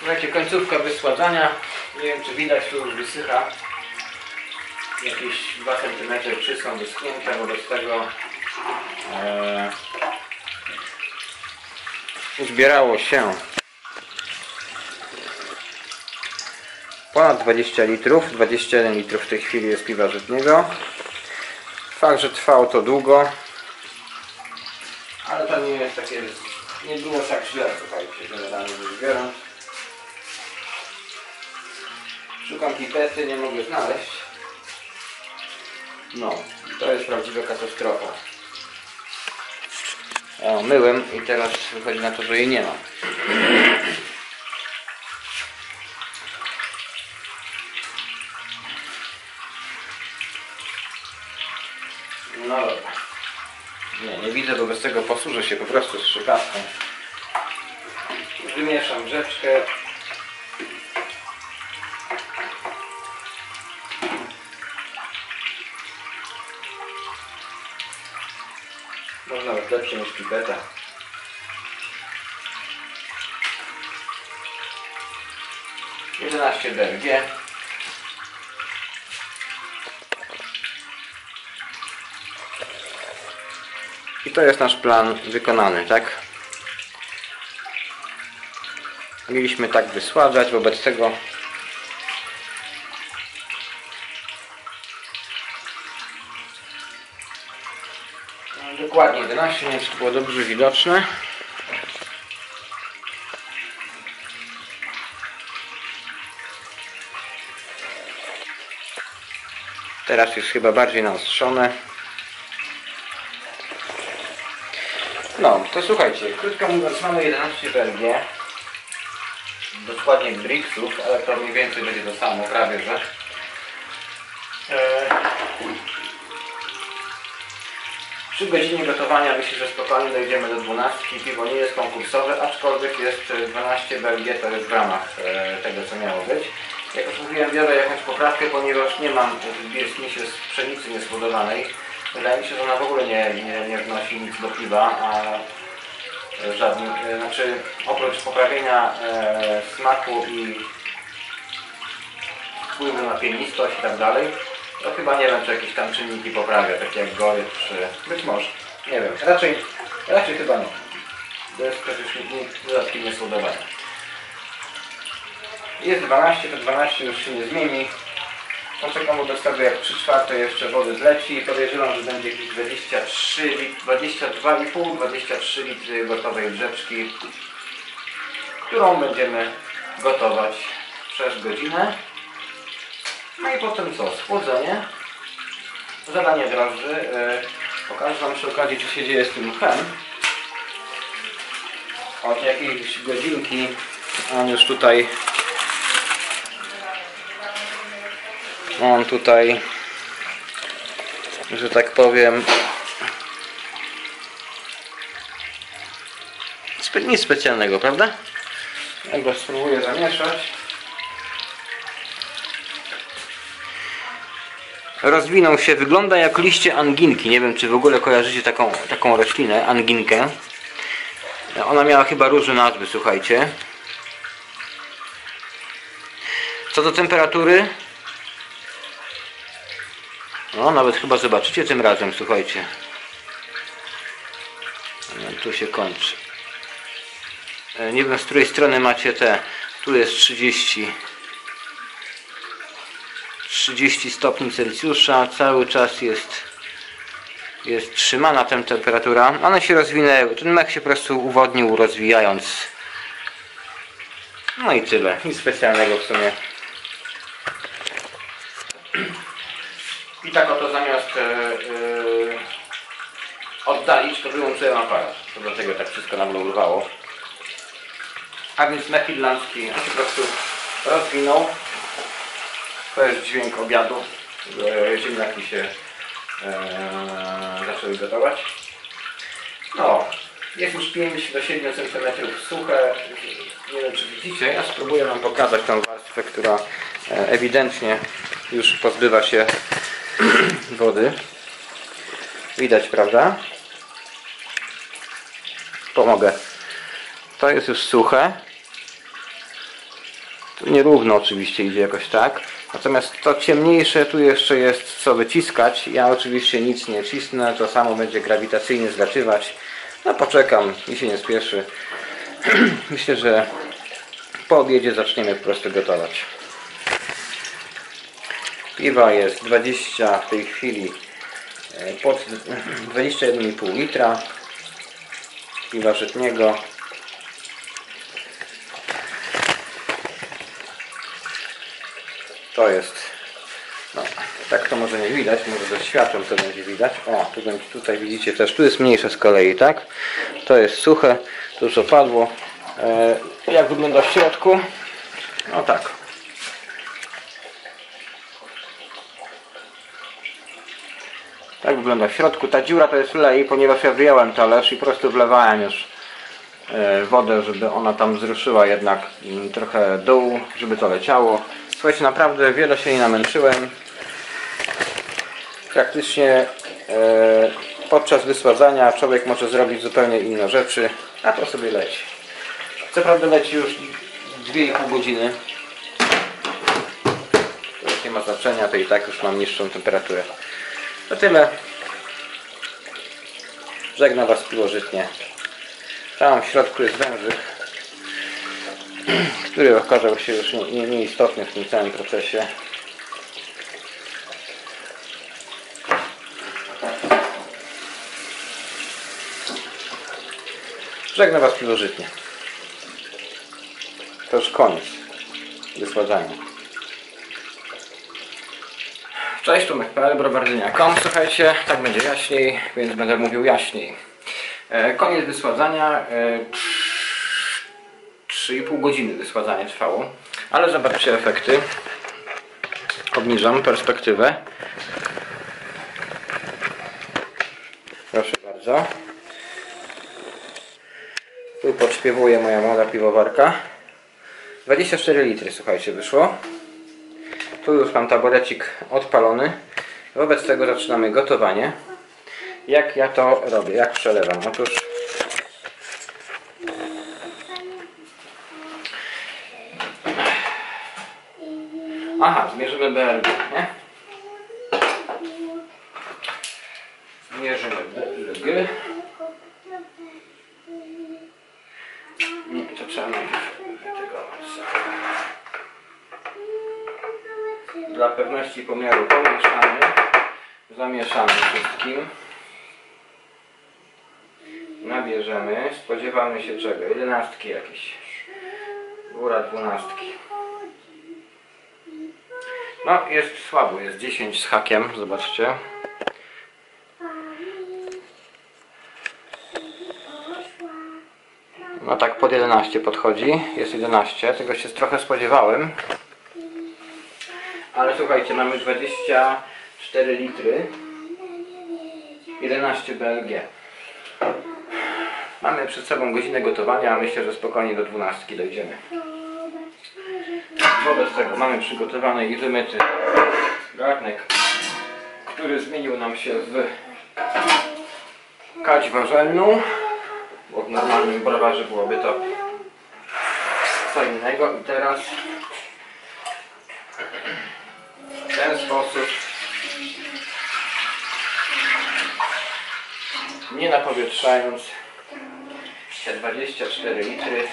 Słuchajcie, końcówka wysładzania. Nie wiem czy widać, tu już wysycha. Jakieś 2 cm czy są wyschnięte, wobec tego e, uzbierało się ponad 20 litrów. 21 litrów w tej chwili jest piwa żytniego. Fakt, że trwało to długo, ale to nie jest takie, nie było tak źle, słuchajcie, generalnie rzecz biorąc. Szukam pipety, nie mogę znaleźć. No, to jest prawdziwa katastrofa. O, myłem i teraz wychodzi na to, że jej nie ma. No dobra. Nie, nie widzę, bo bez tego posłużę się po prostu z strzykawką. Wymieszam rzeczkę. Można nawet lepsze niż pipeta. Jedenaście. I to jest nasz plan wykonany, tak? Mieliśmy tak wysładzać, wobec tego dokładnie 11, nie to było dobrze widoczne. Teraz jest chyba bardziej naostrzone. No, to słuchajcie, krótko mówiąc mamy 11 Belgię. Dokładnie Brixów, ale to mniej więcej będzie to samo, prawie że. Eee, Przy godzinie gotowania myślę, że spokojnie dojdziemy do 12. Piwo nie jest konkursowe, aczkolwiek jest e, 12 Belgię, to jest w ramach e, tego co miało być. Jak już mówiłem, biorę jakąś poprawkę, ponieważ nie mam w bierznisie z pszenicy niesłodowanej. Wydaje mi się, że ona w ogóle nie, nie, nie wnosi nic do piwa, a e, znaczy oprócz poprawienia e, smaku i wpływu na pienistość i tak dalej, to chyba nie wiem, czy jakieś tam czynniki poprawia, takie jak gorycz, czy być może, nie wiem, raczej, raczej chyba nie. To jest przecież nic dodatki niesłodowania. Jest 12, to 12 już się nie zmieni. Poczekam wobec tego jak 3 czwarte jeszcze wody zleci i podejrzewam, że będzie jakieś 23, lit- 22,5, 23 litry gotowej brzeczki, którą będziemy gotować przez godzinę. No i potem co? Schłodzenie, zadanie drożdży. Yy, pokażę Wam przy okazji, co się dzieje z tym mchem. Od jakiejś godzinki on już tutaj on tutaj że tak powiem nic specjalnego, prawda? Ja go spróbuję zamieszać rozwinął się, wygląda jak liście anginki nie wiem czy w ogóle kojarzycie taką, taką roślinę, anginkę ona miała chyba różne nazwy, słuchajcie co do temperatury no, nawet chyba zobaczycie tym razem, słuchajcie. No, tu się kończy. E, Nie wiem, z której strony macie te. Tu jest 30. 30 stopni Celsjusza. Cały czas jest jest trzymana ta temperatura. One się rozwinęły. Ten mech się po prostu uwodnił, rozwijając. No i tyle. Nic specjalnego w sumie. I tak oto zamiast e, oddalić, to wyłączyłem aparat. To dlatego tak wszystko nam urwało. A więc mech irlandzki on się po prostu rozwinął. To jest dźwięk obiadu. E, Ziemniaki się e, zaczęły gotować. No, jest już 5 do 7 cm suche. Nie wiem czy widzicie, ja spróbuję Wam pokazać tą warstwę, która e, ewidentnie już pozbywa się wody. Widać, prawda? Pomogę. To jest już suche. Tu nierówno oczywiście idzie jakoś tak. Natomiast to ciemniejsze tu jeszcze jest co wyciskać. Ja oczywiście nic nie cisnę, to samo będzie grawitacyjnie zlatywać. No poczekam, mi się nie spieszy. Myślę, że po obiedzie zaczniemy po prostu gotować. Piwa jest 20 w tej chwili e, pod 21,5 litra piwa żytniego. To jest no, tak to może nie widać, może ze światłem to będzie widać. O, tu będzie, tutaj widzicie też, tu jest mniejsze z kolei, tak? To jest suche, tu już opadło. E, jak wygląda w środku? No tak. Tak wygląda w środku. Ta dziura to jest lej, ponieważ ja wyjąłem talerz i po prostu wlewałem już e, wodę, żeby ona tam wzruszyła jednak mm, trochę dół, żeby to leciało. Słuchajcie, naprawdę wiele się nie namęczyłem. Praktycznie e, podczas wysładzania człowiek może zrobić zupełnie inne rzeczy, a to sobie leci. Co prawda leci już 2,5 godziny. To nie ma znaczenia, to i tak już mam niższą temperaturę. To tyle. Żegnam Was piłożytnie. Tam w środku jest wężyk, który okazał się już nie- nie- nieistotny w tym całym procesie. Żegnam Was piłożytnie. To już koniec wysładzania. Cześć, Tomek.pl, browardynia.com. Słuchajcie, tak będzie jaśniej, więc będę mówił jaśniej. E, koniec wysładzania. E, 3,5 godziny wysładzanie trwało. Ale zobaczcie efekty. Obniżam perspektywę. Proszę bardzo. Tu podśpiewuje moja młoda piwowarka. 24 litry, słuchajcie, wyszło. Tu już mam taborecik odpalony. Wobec tego zaczynamy gotowanie. Jak ja to robię? Jak przelewam? Otóż BLG, nie? Mierzymy BLG. Nie, to trzeba Dla pewności pomiaru pomieszamy, zamieszamy wszystkim. Nabierzemy, spodziewamy się czego? Jedenastki jakieś. Góra dwunastki. No, jest słabo, jest 10 z hakiem, zobaczcie. No tak pod 11 podchodzi, jest 11, tego się trochę spodziewałem. Ale słuchajcie, mamy 24 litry, 11 BLG. Mamy przed sobą godzinę gotowania, a myślę, że spokojnie do 12 dojdziemy. Wobec tego mamy przygotowany i wymyty garnek, który zmienił nam się w kać warzelną, bo w normalnym browarze byłoby to co innego. I teraz w ten sposób nie napowietrzając te 24 litry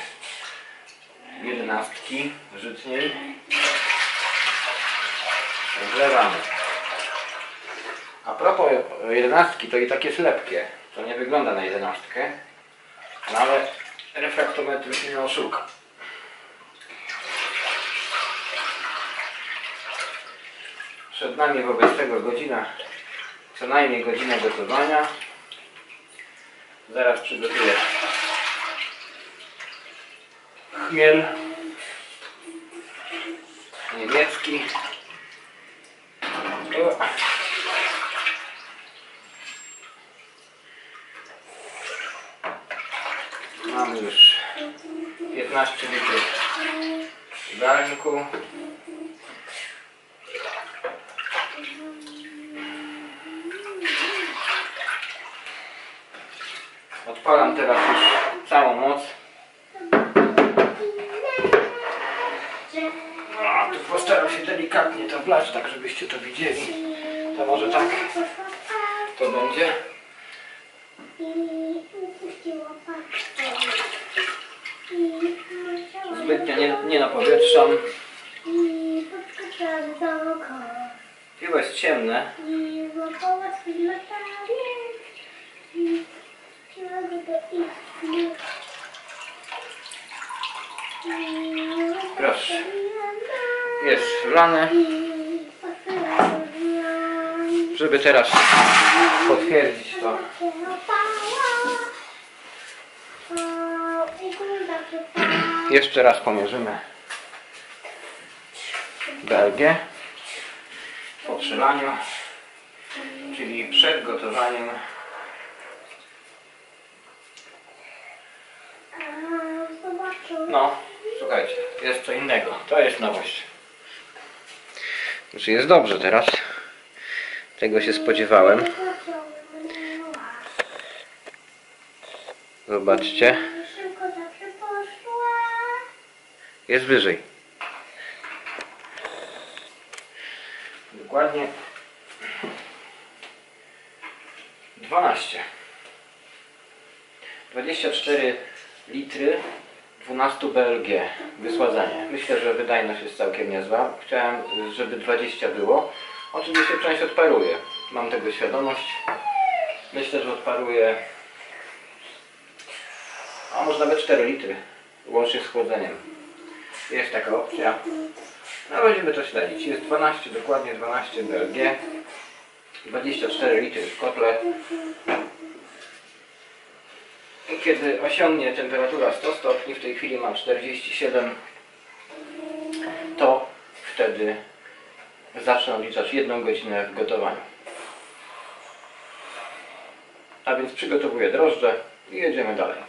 jedenastki żytniej wlewamy. A propos jedenastki, to i tak jest lepkie. To nie wygląda na jedenastkę, no ale refraktometr się nie oszuka. Przed nami wobec tego godzina, co najmniej godzina gotowania. Zaraz przygotuję chmiel niemiecki. Mamy już 15 litrów w garnku. Odpalam teraz już całą moc. Że Postaram się delikatnie to wlać, tak żebyście to widzieli. To może tak to będzie. Zbytnio nie, nie napowietrzam. Piwo jest ciemne. Proszę. Jest wlane. Żeby teraz potwierdzić to. Jeszcze raz pomierzymy Belgię po przelaniu, czyli przed gotowaniem No, słuchajcie, jest co innego. To jest nowość. Znaczy jest dobrze teraz. Tego się spodziewałem. Zobaczcie. Jest wyżej. Dokładnie 12. 24 litry 12 BLG wysładzanie. Myślę, że wydajność jest całkiem niezła. Chciałem, żeby 20 było. Oczywiście część odparuje. Mam tego świadomość. Myślę, że odparuje a może nawet 4 litry łącznie z chłodzeniem. Jest taka opcja. No będziemy to śledzić. Jest 12, dokładnie 12 BLG. 24 litry w kotle. Kiedy osiągnie temperatura 100 stopni, w tej chwili mam 47, to wtedy zacznę odliczać jedną godzinę w gotowaniu. A więc przygotowuję drożdże i jedziemy dalej.